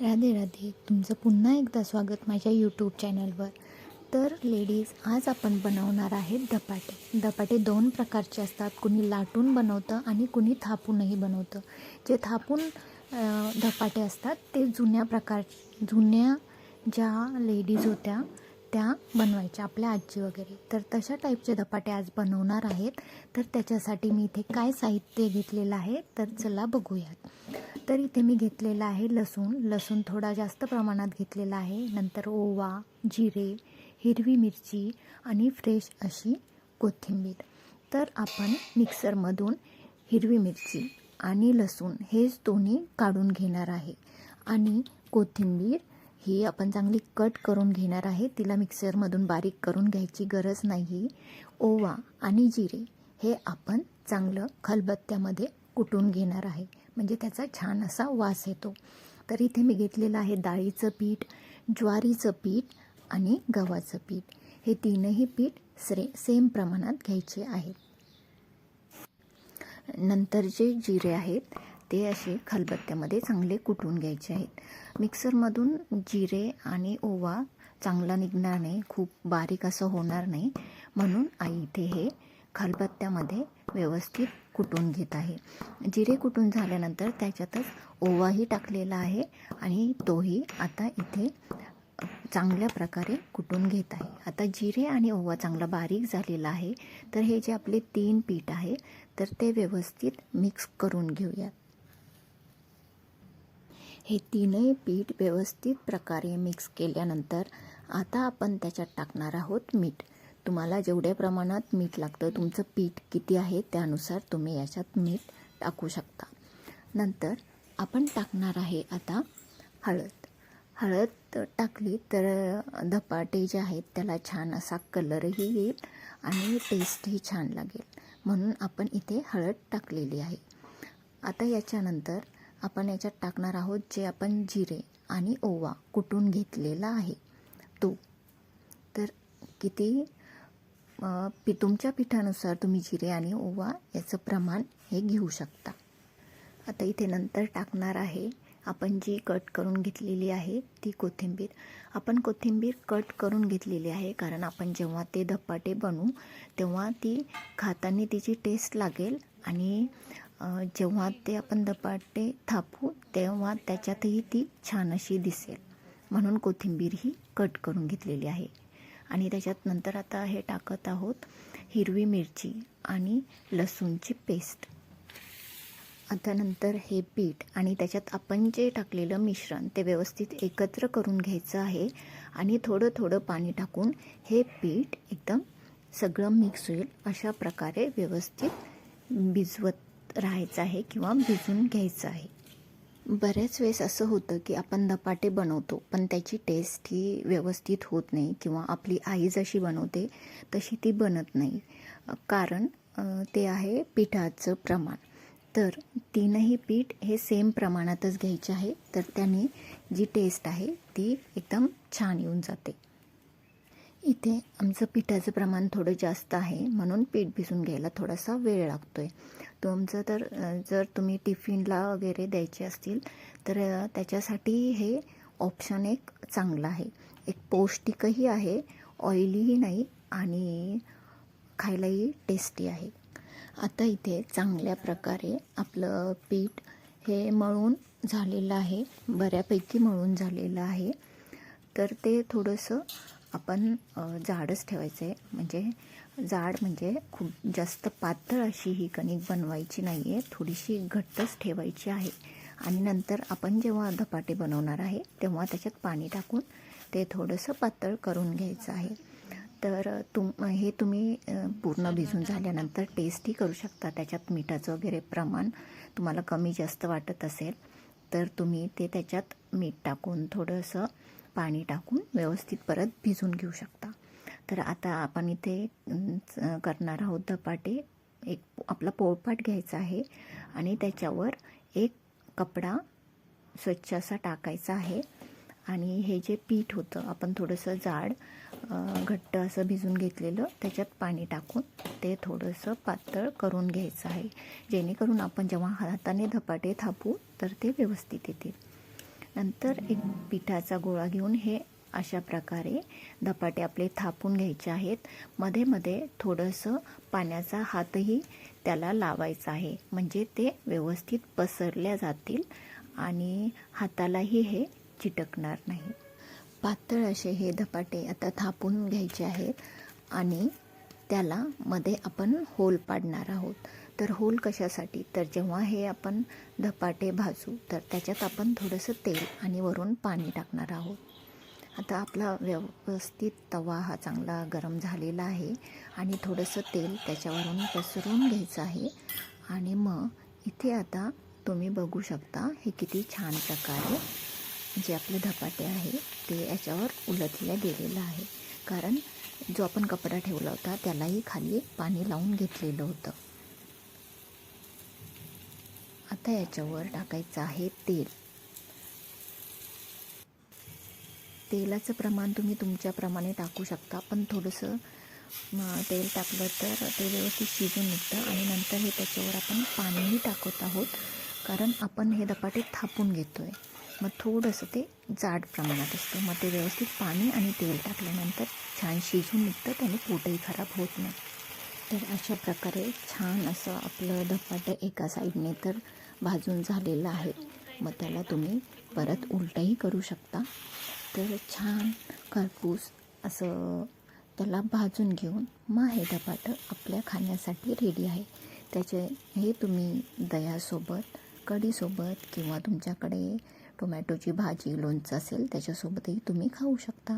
राधे राधे. तुमचं पुन्हा एकदा स्वागत माझ्या यूट्यूब चॅनलवर तर लेडीज आज आपण बनवणार आहेत धपाटे. धपाटे दोन प्रकारचे असतात. कुणी लाटून बनवतं आणि कुणी थापूनही बनवतं. जे थापून धपाटे असतात ते जुन्या प्रकार जुन्या ज्या लेडीज होत्या त्या बनवायच्या आपल्या आजी वगैरे. तर तशा टाईपचे धपाटे आज बनवणार आहेत. तर त्याच्यासाठी मी इथे काय साहित्य घेतलेलं आहे तर चला बघूयात. तर इथे मी घेतलेला आहे लसूण. लसूण थोडा जास्त प्रमाणात घेतलेला आहे. नंतर ओवा जिरे हिरवी मिरची आणि फ्रेश अशी कोथिंबीर. तर आपण मिक्सरमधून हिरवी मिरची आणि लसूण हेच दोन्ही काढून घेणार आहे. आणि कोथिंबीर ही आपण चांगली कट करून घेणार आहे. तिला मिक्सरमधून बारीक करून घ्यायची गरज नाही ओवा आणि जिरे हे आपण चांगलं खलबत्त्यामध्ये कुटून घेणार आहे. म्हणजे त्याचा छान असा वास येतो. तर इथे मी घेतलेलं आहे डाळीचं पीठ ज्वारीचं पीठ आणि गव्हाचं पीठ. हे तीनही पीठ स्रे सेम प्रमाणात घ्यायचे आहेत. नंतर जे जिरे आहेत ते असे खलबत्त्यामध्ये चांगले कुटून घ्यायचे आहेत. मिक्सरमधून जिरे आणि ओवा चांगला निघणार नाही. खूप बारीक असं होणार नाही. म्हणून आई इथे हे खलबत्त्यामध्ये व्यवस्थित कुटून घेत आहे. जिरे कुटून झाल्यानंतर त्याच्यातच ओवाही टाकलेला आहे आणि तोही आता इथे चांगल्या प्रकारे कुटून घेत आहे. आता जिरे आणि ओवा चांगला बारीक झालेला आहे. तर हे जे आपले तीन पीठ आहे तर ते व्यवस्थित मिक्स करून घेऊयात. हे तीनही पीठ व्यवस्थित प्रकारे मिक्स केल्यानंतर आता आपण त्याच्यात टाकणार आहोत मीठ. तुम्हाला जेवढ्या प्रमाणात मीठ लागतं तुमचं पीठ किती आहे त्यानुसार तुम्ही याच्यात मीठ टाकू शकता. नंतर आपण टाकणार आहे आता हळद. हळद टाकली तर धपाटे जे आहेत त्याला छान असा कलरही येईल आणि टेस्टही छान लागेल. म्हणून आपण इथे हळद टाकलेली आहे. आता याच्यानंतर आपण याच्यात टाकणार आहोत जे आपण जिरे आणि ओवा कुटून घेतलेला आहे. तो. तर किती पी तुमच्या पिठानुसार तुम्ही जिरे आणि ओवा याचं प्रमाण हे घेऊ शकता. आता इथे नंतर टाकणार आहे आपण जी कट करून घेतलेली आहे ती कोथिंबीर. आपण कोथिंबीर कट करून घेतलेली आहे कारण आपण जेव्हा ते धपाटे बनवू तेव्हा ती खाताना तिची टेस्ट लागेल आणि जेव्हा ते आपण धपाटे थापू तेव्हा त्याच्यातही ती छान अशी दिसेल. म्हणून कोथिंबीर ही कट करून घेतलेली आहे. आणि त्याच्यात नंतर आता हे टाकत आहोत हिरवी मिरची आणि लसूणची पेस्ट. आता नंतर हे पीठ आणि त्याच्यात आपण जे टाकलेलं मिश्रण ते व्यवस्थित एकत्र करून घ्यायचं आहे आणि थोडं थोडं पाणी टाकून हे पीठ एकदम सगळं मिक्स होईल अशा प्रकारे व्यवस्थित भिजवत राहायचं आहे किंवा भिजून घ्यायचं आहे. बऱ्याच वेळेस असं होतं की आपण धपाटे बनवतो पण त्याची टेस्ट ही व्यवस्थित होत नाही किंवा आपली आई जशी बनवते तशी ती बनत नाही. कारण ते आहे पिठाचं प्रमाण. तर तीनही पीठ हे सेम प्रमाणातच घ्यायचे आहे तर त्याने जी टेस्ट आहे ती एकदम छान येऊन जाते. इथे आमचं पिठाचं प्रमाण थोडं जास्त आहे म्हणून पीठ भिजून घ्यायला थोडासा वेळ लागतो आहे तुमचं तर जर तुम्ही टिफिनला वगैरे द्यायचे असतील तर त्याच्यासाठी हे ऑप्शन एक चांगलं आहे. एक पौष्टिकही आहे ऑइलीही नाही आणि खायलाही टेस्टी आहे. आता इथे चांगल्या प्रकारे आपलं पीठ हे मळून झालेलं आहे बऱ्यापैकी मळून झालेलं आहे. तर ते थोडंसं आपण जाडच ठेवायचं. आहे म्हणजे जाड म्हणजे खूप जास्त पातळ अशी ही कणिक बनवायची नाही आहे थोडीशी घट्टच ठेवायची आहे. आणि नंतर आपण जेव्हा धपाटे बनवणार आहे तेव्हा त्याच्यात पाणी टाकून ते थोडंसं पातळ करून घ्यायचं आहे. तर तुम हे तुम्ही पूर्ण भिजून झाल्यानंतर टेस्टही करू शकता. त्याच्यात मिठाचं वगैरे प्रमाण तुम्हाला कमी जास्त वाटत असेल तर तुम्ही ते त्याच्यात मीठ टाकून थोडंसं पाणी टाकून व्यवस्थित परत भिजून घेऊ शकता. तर आता आपण इथे करणार आहोत धपाटे. एक आपला पोळपाट घ्यायचा आहे आणि त्याच्यावर एक कपडा स्वच्छ असा टाकायचा आहे. आणि हे जे पीठ होतं आपण थोडंसं जाड घट्ट असं भिजून घेतलेलं त्याच्यात पाणी टाकून ते थोडंसं पातळ करून घ्यायचं आहे. जेणेकरून आपण जेव्हा हाताने धपाटे थापू तर ते व्यवस्थित येतील. नंतर एक पिठाचा गोळा घेऊन हे अशा प्रकारे धपाटे आपले थापून घ्यायचे आहेत. मध्ये मध्ये थोडंसं पाण्याचा हातही त्याला लावायचा आहे. म्हणजे ते व्यवस्थित पसरल्या जातील आणि हातालाही हे चिटकणार नाही. पातळ असे हे धपाटे आता थापून घ्यायचे आहेत आणि त्याला मध्ये आपण होल पाडणार आहोत. तर होल कशासाठी? तर जेव्हा हे आपण धपाटे भाजू तर त्याच्यात आपण थोडंसं तेल आणि वरून पाणी टाकणार आहोत. आता आपला व्यवस्थित तवा हा चांगला गरम झालेला आहे आणि थोडंसं तेल त्याच्यावरून पसरून घ्यायचं आहे. आणि मग इथे आता तुम्ही बघू शकता हे किती छान प्रकारे जे आपले धपाटे आहे ते याच्यावर उलटल्या गेलेलं आहे. कारण जो आपण कपडा ठेवला होता त्यालाही खाली पाणी लावून घेतलेलं होतं. आता याच्यावर टाकायचं आहे तेल. तेलाचं प्रमाण तुम्ही तुमच्याप्रमाणे टाकू शकता पण थोडंसं तेल टाकलं तर ते व्यवस्थित शिजून निघतं आणि नंतर हे त्याच्यावर आपण पाणीही टाकत आहोत कारण आपण हे धपाटे थापून घेतो आहे मग थोडंसं ते जाड प्रमाणात असतं. मग ते व्यवस्थित पाणी आणि तेल टाकल्यानंतर छान शिजून निघतं. त्याने पोटही खराब होत नाही. तर अशा प्रकारे छान असं आपलं धपाटं एका साईडने तर भाजून झालेलं आहे. मग त्याला तुम्ही परत उलटंही करू शकता. तर छान खरपूस असं त्याला भाजून घेऊन मग हे धपाटं आपल्या खाण्यासाठी रेडी आहे. त्याचे हे तुम्ही दह्यासोबत कढीसोबत किंवा तुमच्याकडे टोमॅटोची भाजी लोणचं असेल त्याच्यासोबतही तुम्ही खाऊ शकता.